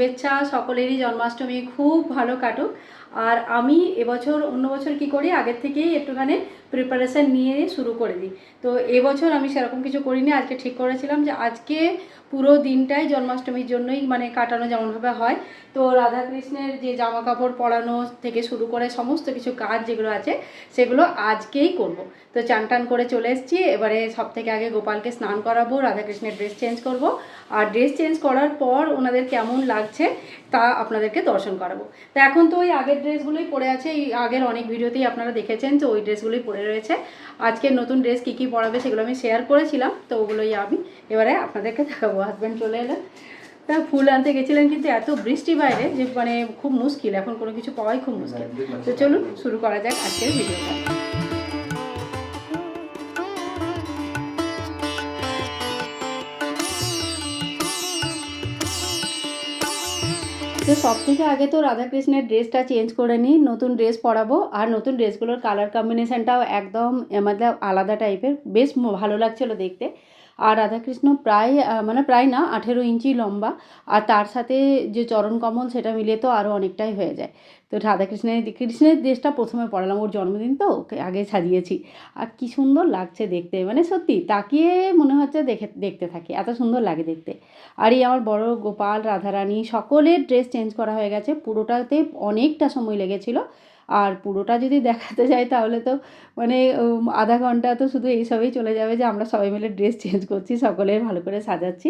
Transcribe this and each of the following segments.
শুভেচ্ছা সকলেরই জন্মাষ্টমী খুব ভালো কাটুক। আর আমি এবছর অন্য বছর কি করি? আগের থেকেই একটুখানি প্রিপারেশান নিয়ে শুরু করে দিই। তো এবছর আমি সেরকম কিছু করিনি। আজকে ঠিক করেছিলাম যে আজকে পুরো দিনটাই জন্মাষ্টমীর জন্যই মানে কাটানো যেমনভাবে হয়। তো রাধাকৃষ্ণের যে জামা কাপড় পরানো থেকে শুরু করে সমস্ত কিছু কাজ যেগুলো আছে, সেগুলো আজকেই করব। তো চান টান করে চলে এসেছি। এবারে সব থেকে আগে গোপালকে স্নান করাবো, রাধাকৃষ্ণের ড্রেস চেঞ্জ করব। আর ড্রেস চেঞ্জ করার পর ওনাদের কেমন লাগছে তা আপনাদেরকে দর্শন করাবো। তো এখন তো ওই আগের ড্রেসগুলোই পরে আছে। এই আগের অনেক ভিডিওতেই আপনারা দেখেছেন তো ওই ড্রেসগুলোই পরে রয়েছে। আজকে নতুন ড্রেস কী কী পরাবে সেগুলো আমি শেয়ার করেছিলাম তো ওগুলোই আমি এবারে আপনাদেরকে দেখাবো। হাজব্যান্ড চলে এলেন। তা ফুল আনতে গেছিলেন কিন্তু এত বৃষ্টি বাইরে যে মানে খুব মুশকিল এখন কোনো কিছু পাওয়াই খুব মুশকিল। তো চলুন শুরু করা যাক আজকের ভিডিওটা। তো সব থেকে আগে তো রাধাকৃষ্ণের ড্রেসটা চেঞ্জ করে নিই, নতুন ড্রেস পরাবো, আর নতুন ড্রেসগুলোর কালার কম্বিনেশানটাও একদম মানে আলাদা টাইপের বেশ ভালো লাগছিল দেখতে। আর রাধাকৃষ্ণ প্রায় মানে প্রায় না, আঠেরো ইঞ্চি লম্বা। আর তার সাথে যে চরণ কমল সেটা মিলিয়ে তো আরও অনেকটাই হয়ে যায়। তো রাধাকৃষ্ণের, কৃষ্ণের ড্রেসটা প্রথমে পড়ালাম ওর জন্মদিন তো, ওকে আগে সাজিয়েছি। আর কি সুন্দর লাগছে দেখতে মানে সত্যি তাকিয়ে মনে হচ্ছে দেখে, দেখতে থাকি, এত সুন্দর লাগে দেখতে। আর এই আমার বড় গোপাল, রাধারানী, সকলের ড্রেস চেঞ্জ করা হয়ে গেছে, পুরোটাতে অনেকটা সময় লেগেছিল। আর পুরোটা যদি দেখাতে যাই তাহলে তো মানে আধা ঘণ্টা তো শুধু এইসবেই চলে যাবে যে আমরা সবাই মিলে ড্রেস চেঞ্জ করছি সকলে ভালো করে সাজাচ্ছি।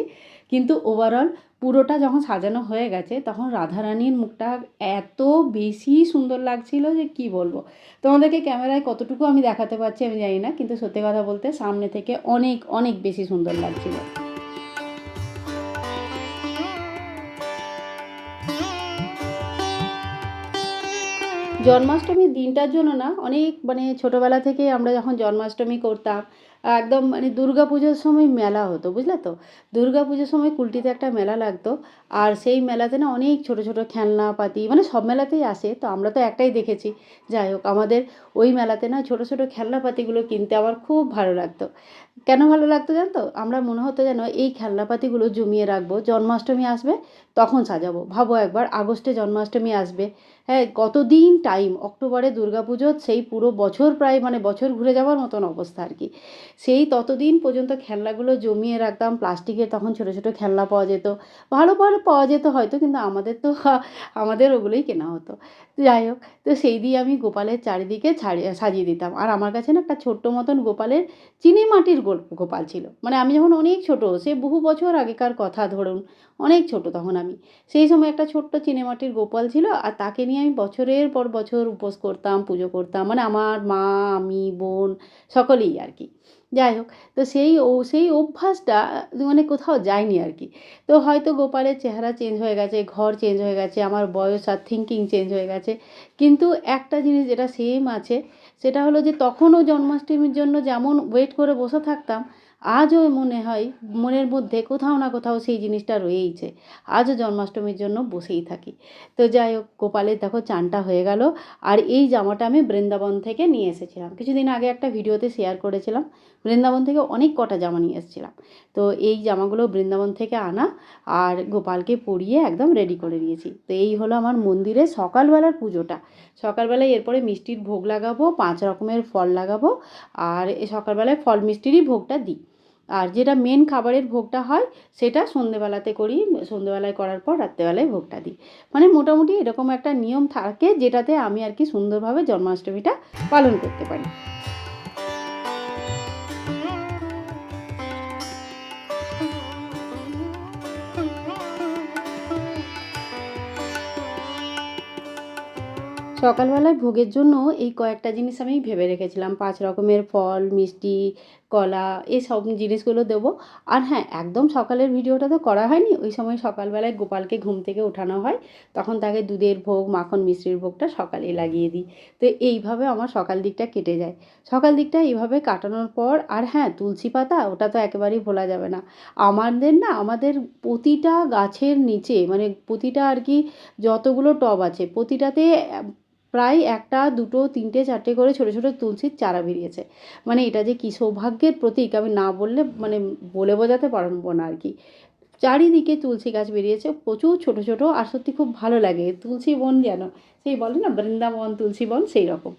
কিন্তু ওভারঅল পুরোটা যখন সাজানো হয়ে গেছে, তখন রাধারানীর মুখটা এত বেশি সুন্দর লাগছিল যে কি বলব। তোমাদেরকে ক্যামেরায় কতটুকু আমি দেখাতে পারছি আমি জানি না, কিন্তু সত্যি কথা বলতে সামনে থেকে অনেক অনেক বেশি সুন্দর লাগছিল। জন্মাষ্টমীর দিনটার জন্য না অনেক মানে ছোটোবেলা থেকে আমরা যখন জন্মাষ্টমী করতাম একদম মানে দুর্গা পুজোর সময় মেলা হতো, বুঝলে তো? দুর্গা পুজোর সময় কুলটিতে একটা মেলা লাগতো, আর সেই মেলাতে না অনেক ছোট ছোট খেলনাপাতি মানে সব মেলাতেই আসে, তো আমরা তো একটাই দেখেছি। যাই হোক, আমাদের ওই মেলাতে না ছোট ছোট খেলনাপাতিগুলো কিনতে আমার খুব ভালো লাগতো। কেন ভালো লাগতো জানতো? আমরা মনে হতো যেন এই খেলনাপাতিগুলো জমিয়ে রাখব, জন্মাষ্টমী আসবে, তখন সাজাবো। ভাবো একবার, আগস্টে জন্মাষ্টমী আসবে। হ্যাঁ কতদিন টাইম অক্টোবরে দুর্গাপুজো সেই পুরো বছর প্রায় মানে বছর ঘুরে যাওয়ার মতন অবস্থা আর কি। সেই ততদিন পর্যন্ত খেলনাগুলো জমিয়ে রাখতাম। প্লাস্টিকের তখন ছোটো ছোটো খেলনা পাওয়া যেত। ভালো ভালো পাওয়া যেত হয়তো, কিন্তু আমাদের তো আমাদের ওগুলোই কেনা হতো। যাই হোক, তো সেই দিয়ে আমি গোপালের চারিদিকে ছাড়িয়ে, সাজিয়ে দিতাম। আর আমার কাছে না একটা ছোট্ট মতন গোপালের চিনি মাটির গোপাল ছিল। মানে আমি যখন অনেক ছোট, সে বহু বছর আগেকার কথা ধরুন, অনেক ছোট তখন আমি। সেই সময় একটা ছোট্ট চিনেমাটির গোপাল ছিল, আর তাকে নিয়ে আমি বছরের পর বছর উপোস করতাম, পুজো করতাম। মানে আমার মা, আমি, বোন, সকলেই আর কি। যাই হোক তো সেই ও, সেই অভ্যাসটা মানে কোথাও যায়নি আর কি। তো হয়তো গোপালের চেহারা চেঞ্জ হয়ে গেছে, ঘর চেঞ্জ হয়ে গেছে, আমার বয়স আর থিঙ্কিং চেঞ্জ হয়ে গেছে। কিন্তু একটা জিনিস যেটা সেম আছে, সেটা হলো যে তখনও জন্মাষ্টমীর জন্য যেমন ওয়েট করে বসে থাকতাম আজও মনে হয়, মনের মধ্যে কোথাও না কোথাও সেই জিনিসটা রয়েইছে। আজও জন্মাষ্টমীর জন্য বসেই থাকি। তো যাই হোক, গোপালের দেখো চানটা হয়ে গেল। আর এই জামাটা আমি বৃন্দাবন থেকে নিয়ে এসেছিলাম। কিছুদিন আগে একটা ভিডিওতে শেয়ার করেছিলাম, বৃন্দাবন থেকে অনেক কটা জামা নিয়ে এসেছিলাম। তো এই জামাগুলো বৃন্দাবন থেকে আনা আর গোপালকে পরিয়ে একদম রেডি করে দিয়েছি তো এই হলো আমার মন্দিরে সকালবেলার পুজোটা। সকালবেলায় এরপরে মিষ্টির ভোগ লাগাবো, পাঁচ রকমের ফল লাগাবো আর সকালবেলায় ফল মিষ্টিরই ভোগটা দিই। আর যেটা মেন খাবারের ভোগটা হয়, সেটা সন্ধেবেলাতে করি, সন্ধেবেলায় করার পর রাত্রেবেলায় ভোগটা দিই। মানে মোটামুটি এরকম একটা নিয়ম থাকে, যেটাতে আমি আর কি সুন্দরভাবে জন্মাষ্টমীটা পালন করতে পারি। সকালবেলায় ভোগের জন্য এই কয়েকটা জিনিস আমি ভেবে রেখেছিলাম। পাঁচ রকমের ফল, মিষ্টি, কলা, এসব জিনিসগুলো দেবো। আর হ্যাঁ একদম সকালের ভিডিওটা তো করা হয়নি। ওই সময় সকালবেলায় গোপালকে ঘুম থেকে ওঠানো হয়। তখন তাকে দুধের ভোগ, মাখন, মিষ্টির ভোগটা সকালে লাগিয়ে দিই। তো এইভাবে আমার সকাল দিকটা কেটে যায়। সকাল দিকটা এইভাবে কাটানোর পর আর হ্যাঁ তুলসী পাতা ওটা তো একেবারেই ভোলা যাবে না। আমাদের না, আমাদের প্রতিটা গাছের নিচে মানে প্রতিটা আর কি যতগুলো টব আছে, প্রতিটাতে প্রায় একটা, দুটো, তিনটে, চারটে করে ছোটো ছোটো তুলসীর চারা বেরিয়েছে। মানে এটা যে কী সৌভাগ্যের প্রতীক আমি না বললে মানে বলে বোঝাতে পারব না আর কি। চারিদিকে তুলসী গাছ বেরিয়েছে, প্রচুর ছোট ছোট আর সত্যি খুব ভালো লাগে। তুলসী বন যেন, সেই বলে না বৃন্দাবন তুলসী বন, সেই রকম।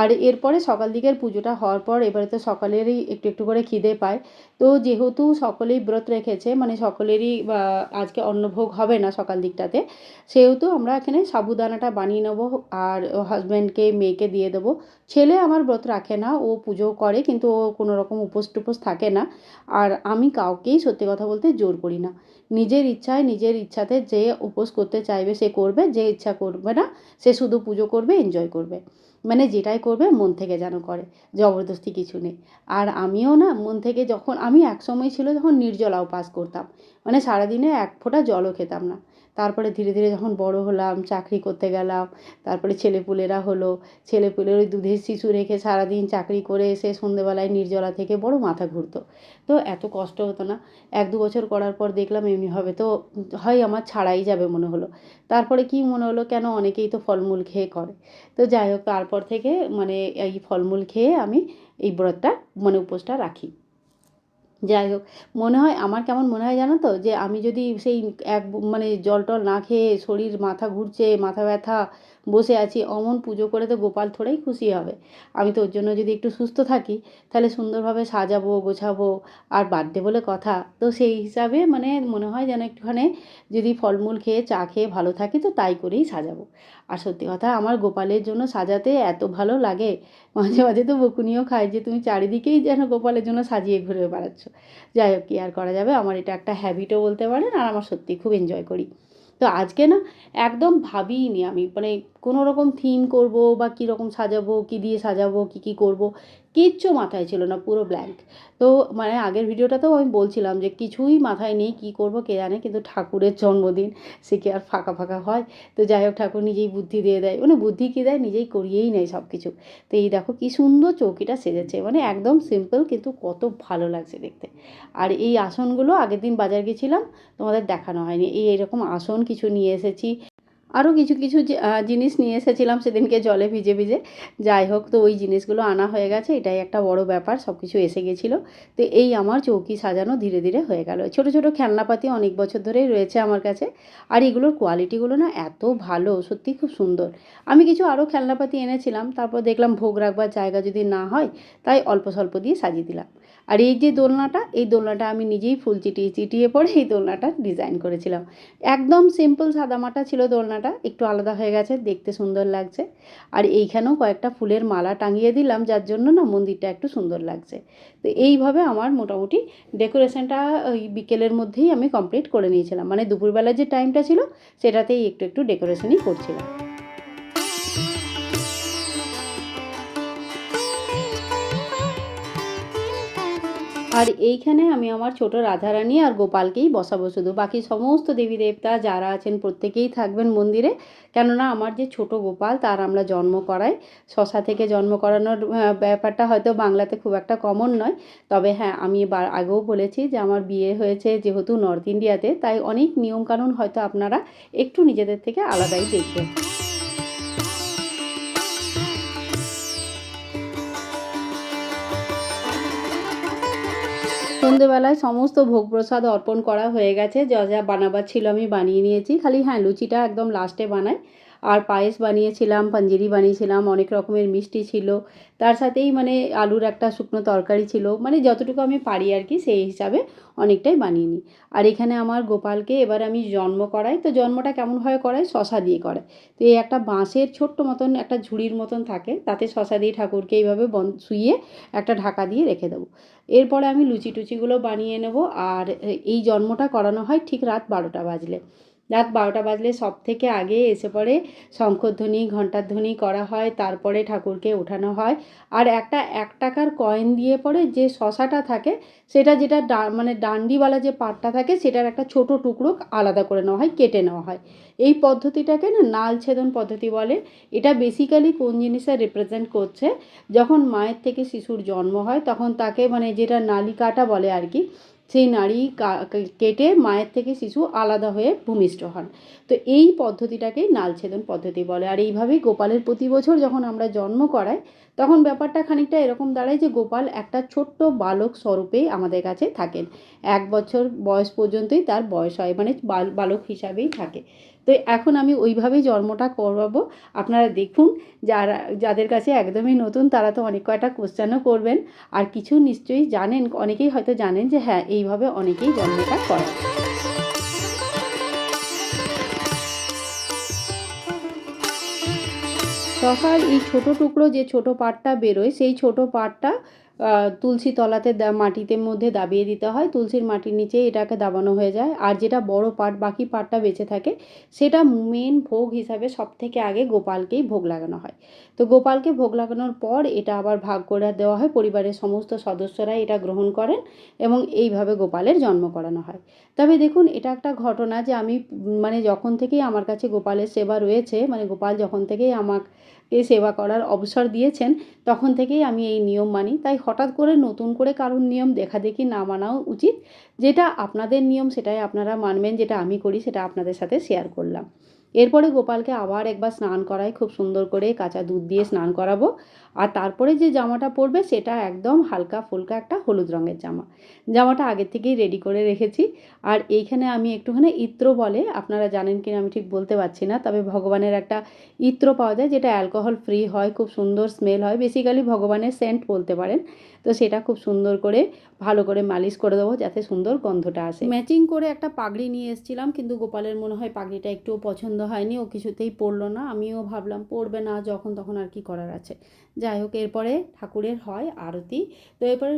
আর এরপরে সকাল দিকের পুজোটা হওয়ার পর এবারে তো সকলেরই একটু একটু করে খিদে পায়। তো যেহেতু সকলেই ব্রত রেখেছে মানে সকলেরই আজকে অন্নভোগ হবে না সকাল দিকটাতে, সেহেতু আমরা এখানে সাবুদানাটা বানিয়ে নেব আর হাজব্যান্ডকে মেয়েকে দিয়ে দেবো। ছেলে আমার ব্রত রাখে না, ও পুজো করে, কিন্তু ও কোনো রকম উপোস টুপোস থাকে না। আর আমি কাউকেই সত্যি কথা বলতে জোর করি না। নিজের ইচ্ছায় নিজের ইচ্ছাতে যে উপোস করতে চাইবে সে করবে, যে ইচ্ছা করবে না সে শুধু পুজো করবে এনজয় করবে। মানে যেটাই করবে মন থেকে যেন করে জবরদস্তি কিছু নেই। আর আমিও না মন থেকে যখন, আমি এক সময় ছিল যখন নির্জলা উপাস করতাম। মানে সারাদিনে এক ফোঁটা জলও খেতাম না। তারপরে ধীরে ধীরে যখন বড় হলাম, চাকরি করতে গেলাম, তারপরে ছেলেপুলেরা হলো। ছেলেপুলের ওই দুধের শিশু রেখে সারাদিন চাকরি করে এসে সন্ধেবেলায় নির্জলা থেকে বড় মাথা ঘুরতো। তো এত কষ্ট হতো না। এক দু বছর করার পর দেখলাম এমনি হবে। তো হয় আমার ছাড়াই যাবে মনে হলো। তারপরে কি মনে হলো কেন অনেকেই তো ফলমূল খেয়ে করে। তো যাই হোক, তারপর থেকে মানে এই ফলমূল খেয়ে আমি এই ব্রতটা মানে উপোসটা রাখি। যাই হোক, মনে হয়, আমার কেমন মনে হয় জানো তো, যে আমি যদি সেই এক মানে জল টল না খেয়ে শরীর মাথা ঘুরছে, মাথা ব্যথা বসে আছি, অমন পুজো করে তো গোপাল থোড়াই খুশি হবে। আমি তো ওর জন্য যদি একটু সুস্থ থাকি, তাহলে সুন্দরভাবে সাজাবো, গোছাবো আর বার্থডে বলে কথা। তো সেই হিসাবে মানে মনে হয় যেন একটুখানি যদি ফলমূল খেয়ে, চা খেয়ে ভালো থাকি, তো তাই করেই সাজাবো। আর সত্যি কথা, আমার গোপালের জন্য সাজাতে এত ভালো লাগে, মাঝে মাঝে তো বকুনিও খায় যে তুমি চারিদিকেই যেন গোপালের জন্য সাজিয়ে ঘুরে বেড়াচ্ছ। যাই হোক, কী আর করা যাবে? আমার এটা একটা হ্যাবিটও বলতে পারেন, আর আমার সত্যি খুব এনজয় করি। তো আজকে না একদম ভাবিনি আমি। মানে কোনো রকম থিম করব বা কীরকম সাজাবো, কী দিয়ে সাজাবো, কী কী করব। কিচ্ছু মাথায় ছিল না, পুরো ব্ল্যাঙ্ক তো মানে আগের ভিডিওটাতেও আমি বলছিলাম যে কিছুই মাথায় নেই, কী করব কে জানে, কিন্তু ঠাকুরের জন্মদিন, সে কি আর ফাঁকা ফাঁকা হয়? তো যাই হোক, ঠাকুর নিজেই বুদ্ধি দিয়ে দেয়। মানে বুদ্ধি কী দেয়? নিজেই করিয়েই নেয় সব কিছু তো এই দেখো কী সুন্দর চৌকিটা সেজেছে। মানে একদম সিম্পল কিন্তু কত ভালো লাগছে দেখতে। আর এই আসনগুলো আগের দিন বাজার গেছিলাম, তোমাদের দেখানো হয়নি। এই এরকম আসন কিছু নিয়ে এসেছি। আরও কিছু কিছু জিনিস নিয়ে এসেছিলাম সেদিনকে জলে ভিজে ভিজে। যাই হোক, তো ওই জিনিসগুলো আনা হয়ে গেছে, এটাই একটা বড় ব্যাপার সব কিছু এসে গেছিল। তো এই আমার চৌকি সাজানো ধীরে ধীরে হয়ে গেল। ছোটো ছোটো খেলনাপাতি অনেক বছর ধরেই রয়েছে আমার কাছে। আর এগুলোর কোয়ালিটিগুলো না এত ভালো, সত্যি খুব সুন্দর। আমি কিছু আরও খেলনাপাতি এনেছিলাম, তারপর দেখলাম ভোগ রাখবার জায়গা যদি না হয়, তাই অল্প, স্বল্প দিয়ে সাজিয়ে দিলাম। আর এই যে দোলনাটা, এই দোলনাটা আমি নিজেই ফুল চিটিয়ে চিটিয়ে পরে এই দোলনাটা ডিজাইন করেছিলাম। একদম সিম্পল সাদামাটা ছিল দোলনাটা, একটু আলাদা হয়ে গেছে, দেখতে সুন্দর লাগছে। আর এইখানেও কয়েকটা ফুলের মালা টাঙিয়ে দিলাম, যার জন্য না মন্দিরটা একটু সুন্দর লাগছে। তো এইভাবে আমার মোটামুটি ডেকোরেশনটা ওই বিকেলের মধ্যেই আমি কমপ্লিট করে নিয়েছিলাম। মানে দুপুরবেলার যে টাইমটা ছিল, সেটাতেই একটু একটু ডেকোরেশনই করছিলাম। আর এইখানে আমি আমার ছোট রাধারানী আর গোপালকেই বসাবো শুধু। বাকি সমস্ত দেবী দেবতা যারা আছেন প্রত্যেকেই থাকবেন মন্দিরে। কেননা আমার যে ছোট গোপাল, তার আমরা জন্ম করাই। শশা থেকে জন্ম করানোর ব্যাপারটা হয়তো বাংলাতে খুব একটা কমন নয়। তবে হ্যাঁ আমি আগেও বলেছি যে আমার বিয়ে হয়েছে যেহেতু নর্থ ইন্ডিয়াতে তাই অনেক নিয়মকানুন হয়তো আপনারা একটু নিজেদের থেকে আলাদাই দেখবেন। সন্ধেবেলায় সমস্ত ভোগ প্রসাদ অর্পণ করা হয়ে গেছে। যা যা বানাবার ছিল আমি বানিয়ে নিয়েছি। খালি হ্যাঁ লুচিটা একদম লাস্টে বানাই। আর পায়েস বানিয়েছিলাম পাঞ্জিরি বানিয়েছিলাম, অনেক রকমের মিষ্টি ছিল। তার সাথেই মানে আলুর একটা শুকনো তরকারি ছিল। মানে যতটুকু আমি পারি আর কি, সেই হিসাবে অনেকটাই বানিয়ে নিই। আর এখানে আমার গোপালকে এবার আমি জন্ম করাই। তো জন্মটা কেমনভাবে করাই শশা দিয়ে করাই তো এই একটা বাঁশের ছোট্ট মতন একটা ঝুড়ির মতন থাকে। তাতে শশা দিয়ে ঠাকুরকে এইভাবে বন, শুইয়ে একটা ঢাকা দিয়ে রেখে দেবো। এরপরে আমি লুচি টুচিগুলো বানিয়ে নেব। আর এই জন্মটা করানো হয় ঠিক রাত বারোটা বাজলে। রাত বারোটা বাজলে সব থেকে আগে এসে পড়ে শঙ্খধ্বনি ঘণ্টার ধ্বনি করা হয়, তারপরে ঠাকুরকে ওঠানো হয়। আর একটা এক টাকার কয়েন দিয়ে পরে যে শশাটা থাকে, সেটা যেটা মানে ডান্ডিওয়ালা যে পাটটা থাকে, সেটার একটা ছোট টুকরো আলাদা করে নেওয়া হয়, কেটে নেওয়া হয়। এই পদ্ধতিটাকে না নাল ছেদন পদ্ধতি বলে। এটা বেসিক্যালি কোন জিনিসের রিপ্রেজেন্ট করছে? যখন মায়ের থেকে শিশুর জন্ম হয়, তখন তাকে মানে যেটা নালিকাটা বলে আর কি সেই নারী কেটে মায়ের থেকে শিশু আলাদা হয়ে ভূমিষ্ঠ হন। তো এই পদ্ধতিটাকেই নালছেদন পদ্ধতি বলে। আর এইভাবেই গোপালের প্রতি বছর যখন আমরা জন্ম করাই তখন ব্যাপারটা খানিকটা এরকম দাঁড়ায় যে গোপাল একটা ছোট্ট বালক স্বরূপেই আমাদের কাছে থাকেন। এক বছর বয়স পর্যন্তই তার বয়স হয় মানে বাল, বালক হিসাবেই থাকে। তো এখন আমি ওইভাবেই জন্মটা করবাবো আপনারা দেখুন, যারা, যাদের কাছে একদমই নতুন, তারা তো অনেক কয়টা কোশ্চেনও করবেন। আর কিছু নিশ্চয়ই জানেন, অনেকেই হয়তো জানেন যে হ্যাঁ এইভাবে অনেকেই জন্মটা করে শশার এই ছোট টুকরো যে ছোট পাটটা বেরোয় সেই ছোট পাটটা তুলসী তলাতে মাটিতে মধ্যে দাবিয়ে দিতে হয়। তুলসীর মাটির নিচে এটাকে দাবানো হয়ে যায়। আর যেটা বড় পাট, বাকি পাটটা বেঁচে থাকে, সেটা মেন ভোগ হিসাবে সব থেকে আগে গোপালকেই ভোগ লাগানো হয়। তো গোপালকে ভোগ লাগানোর পর এটা আবার ভাগ করে দেওয়া হয়। পরিবারের সমস্ত সদস্যরা এটা গ্রহণ করেন এবং এইভাবে গোপালের জন্ম করানো হয়। তবে দেখুন, এটা একটা ঘটনা যে আমি মানে যখন থেকেই আমার কাছে গোপালের সেবা রয়েছে মানে গোপাল যখন থেকেই আমাকে সেবা করার অবসর দিয়েছেন, তখন থেকেই আমি এই নিয়ম মানি। তাই হঠাৎ করে নতুন করে কারুর নিয়ম দেখা দেখি না মানাও উচিত। যেটা আপনাদের নিয়ম, সেটাই আপনারা মানবেন, যেটা আমি করি, সেটা আপনাদের সাথে শেয়ার করলাম। এরপরে গোপালকে আবার একবার স্নান করাই, খুব সুন্দর করে কাঁচা দুধ দিয়ে স্নান করাবো। আর তারপরে যে জামাটা পরবে সেটা একদম হালকা ফুলকা একটা হলুদ রঙের জামা। জামাটা আগের থেকেই রেডি করে রেখেছি। আর এইখানে আমি একটুখানি ইত্র বলে, আপনারা জানেন কিনা আমি ঠিক বলতে পারছি না, তবে ভগবানের একটা ইত্র পাওয়া যায় যেটা অ্যালকোহল ফ্রি হয়, খুব সুন্দর স্মেল হয়। বেসিক্যালি ভগবানের সেন্ট বলতে পারেন। তো সেটা খুব সুন্দর করে, ভালো করে মালিশ করে দেবো যাতে সুন্দর গন্ধটা আসে। ম্যাচিং করে একটা পাগড়ি নিয়ে এসেছিলাম, কিন্তু গোপালের মনে হয় পাগড়িটা একটুও পছন্দ হয়নি, ও কিছুতেই পরলো না। আমিও ভাবলাম পরবে না, যখন তখন আর কি করার আছে। যাই হোক, এরপরে ঠাকুরের হয় আরতি। তো এরপরে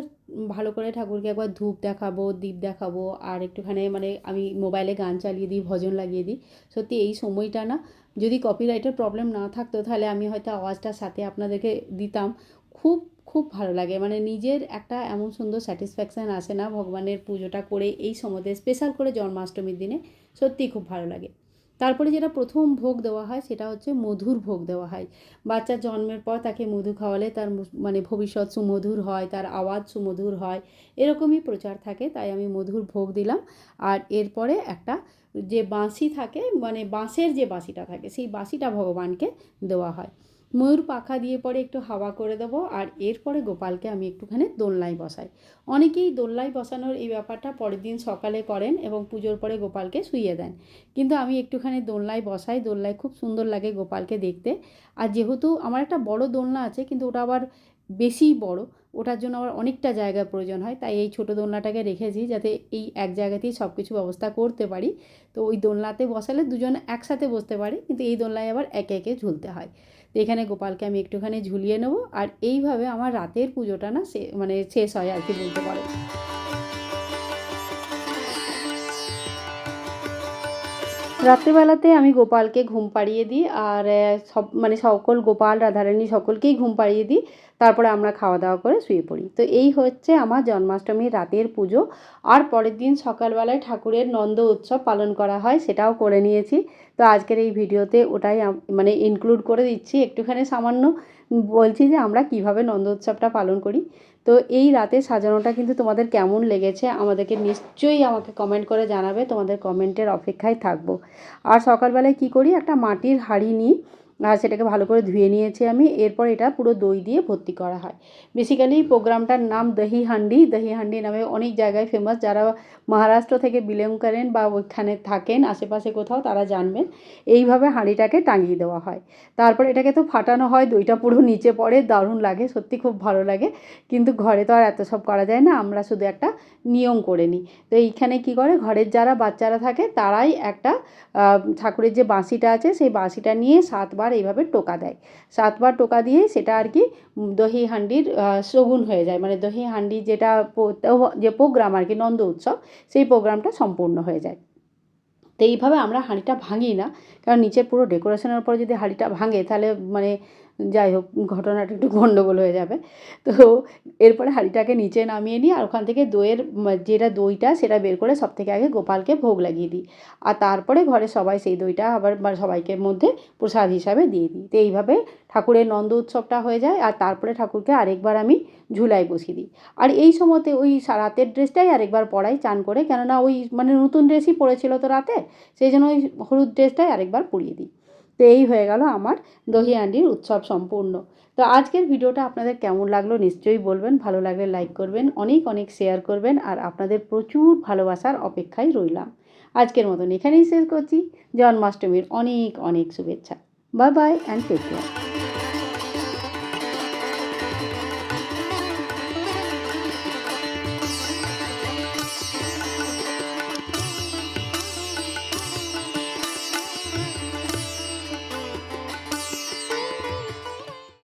ভালো করে ঠাকুরকে একবার ধূপ দেখাবো, দীপ দেখাবো, আর একটুখানি মানে আমি মোবাইলে গান চালিয়ে দিই, ভজন লাগিয়ে দিই। সত্যি এই সময়টা না, যদি কপিরাইটের প্রবলেম না থাকতো, তাহলে আমি হয়তো আওয়াজটার সাথে আপনাদেরকে দিতাম। খুব খুব ভালো লাগে। মানে নিজের একটা এমন সুন্দর স্যাটিসফ্যাকশান আসে না ভগবানের পুজোটা করে এই সময়তে স্পেশাল করে জন্মাষ্টমীর দিনে। সত্যিই খুব ভালো লাগে। তারপরে যেটা প্রথম ভোগ দেওয়া হয় সেটা হচ্ছে মধুর ভোগ দেওয়া হয়। বাচ্চা জন্মের পর তাকে মধু খাওয়ালে তার মানে ভবিষ্যৎ সুমধুর হয়, তার আওয়াজ সুমধুর হয়, এরকমই প্রচার থাকে। তাই আমি মধুর ভোগ দিলাম। আর এরপরে একটা যে বাঁশি থাকে মানে বাঁশের যে বাঁশিটা থাকে, সেই বাঁশিটা ভগবানকে দেওয়া হয়। ময়ূর পাখা দিয়ে পরে একটু হাওয়া করে দেবো আর এরপরে গোপালকে আমি একটুখানি দোলনায় বসাই। অনেকেই দোলনায় বসানোর এই ব্যাপারটা পরের দিন সকালে করেন এবং পুজোর পরে গোপালকে শুইয়ে দেন। কিন্তু আমি একটুখানি দোলনায় বসাই, দোলনায় খুব সুন্দর লাগে গোপালকে দেখতে। আর যেহেতু আমার একটা বড় দোলনা আছে, কিন্তু ওটা আবার বেশি বড়, ওটার জন্য আবার অনেকটা জায়গার প্রয়োজন হয়, তাই এই ছোটো দোলনাটাকে রেখেছি যাতে এই এক জায়গাতেই সব কিছু ব্যবস্থা করতে পারি। তো ওই দোলনাতে বসালে দুজন একসাথে বসতে পারে, কিন্তু এই দোলনায় আবার একে একে ঝুলতে হয়। তো এখানে গোপালকে আমি একটুখানি ঝুলিয়ে নেব আর এইভাবে আমার রাতের পুজোটা না সে মানে শেষ হয় আর কি বলতে পারো। রাত্রেবেলাতে আমি গোপালকে ঘুম পাড়িয়ে দিই আর সব মানে সকল গোপাল, রাধারানী সকলকেই ঘুম পাড়িয়ে দিই। তারপরে আমরা খাওয়া দাওয়া করে শুয়ে পড়ি। তো এই হচ্ছে আমার জন্মাষ্টমীর রাতের পুজো। আর পরের দিন সকালবেলায় ঠাকুরের নন্দ উৎসব পালন করা হয়, সেটাও করে নিয়েছি। তো আজকের এই ভিডিওতে ওটাই মানে ইনক্লুড করে দিচ্ছি। একটুখানি সামান্য বলছি যে আমরা কীভাবে নন্দ উৎসবটা পালন করি। তো এই রাতে সাজানোটা কিন্তু তোমাদের কেমন লেগেছে আমাদেরকে নিশ্চয়ই আমাকে কমেন্ট করে জানাবে। তোমাদের কমেন্টের অপেক্ষায় থাকব। আর সকালবেলায় কি করি? একটা মাটির হাঁড়ি নিই। আর সেটাকে ভালো করে ধুয়ে নিয়েছি আমি। এরপর এটা পুরো দই দিয়ে ভর্তি করা হয়। বেসিক্যালি প্রোগ্রামটার নাম দহি হান্ডি। দহি হান্ডি নামে অনেক জায়গায় ফেমাস যারা মহারাষ্ট্র থেকে বিলং করেন বা ওইখানে থাকেন, আশেপাশে কোথাও, তারা জানবেন। এইভাবে হাঁড়িটাকে টাঙিয়ে দেওয়া হয়। তারপর এটাকে তো ফাটানো হয়, দইটা পুরো নিচে পড়ে, দারুণ লাগে, সত্যি খুব ভালো লাগে। কিন্তু ঘরে তো আর এত সব করা যায় না, আমরা শুধু একটা নিয়ম করে নিই। তো এইখানে কি করে, ঘরের যারা বাচ্চারা থাকে, তারাই একটা ঠাকুরের যে বাঁশিটা আছে, সেই বাঁশিটা নিয়ে সাতবার এইভাবে টোকা দেয়। সাতবার টোকা দিয়ে সেটা আর কি দহি হান্ডির শগুন হয়ে যায়। মানে দহি হান্ডি যেটা যে প্রোগ্রাম আর কি নন্দ উৎসব, সেই প্রোগ্রামটা সম্পূর্ণ হয়ে যায়। তো এইভাবে আমরা হাঁড়িটা ভাঙি না। কারণ নিচে পুরো ডেকোরেশনের উপর যদি হাঁড়িটা ভাঙে, তাহলে মানে যাই হোক, ঘটনাটা একটু গণ্ডগোল হয়ে যাবে। তো এরপরে হাঁড়িটাকে নিচে নামিয়ে নিই আর ওখান থেকে দইয়ের যেটা দইটা সেটা বের করে সব থেকে আগে গোপালকে ভোগ লাগিয়ে দিই। আর তারপরে ঘরে সবাই সেই দইটা আবার সবাইকে মধ্যে প্রসাদ হিসাবে দিয়ে দিই। তো এইভাবে ঠাকুরের নন্দ উৎসবটা হয়ে যায় আর তারপরে ঠাকুরকে আরেকবার আমি ঝুলায় বসিয়ে দিই। আর এই সময়তে ওই রাতের ড্রেসটাই আরেকবার পরাই চান করে। কেননা ওই মানে নতুন ড্রেসই পরেছিল তো রাতে, সেই জন্য ওই হলুদ ড্রেসটাই আরেকবার পরিয়ে দিই। তো এই হয়ে গেল আমার দহি আন্ডির উৎসব সম্পূর্ণ। তো আজকের ভিডিওটা আপনাদের কেমন লাগল নিশ্চয়ই বলবেন, ভালো লাগলে লাইক করবেন, অনেক অনেক শেয়ার করবেন আর আপনাদের প্রচুর ভালোবাসার অপেক্ষায় রইলাম। আজকের মতন এখানেই শেষ করছি। জন্মাষ্টমীর অনেক অনেক শুভেচ্ছা। Bye bye and take care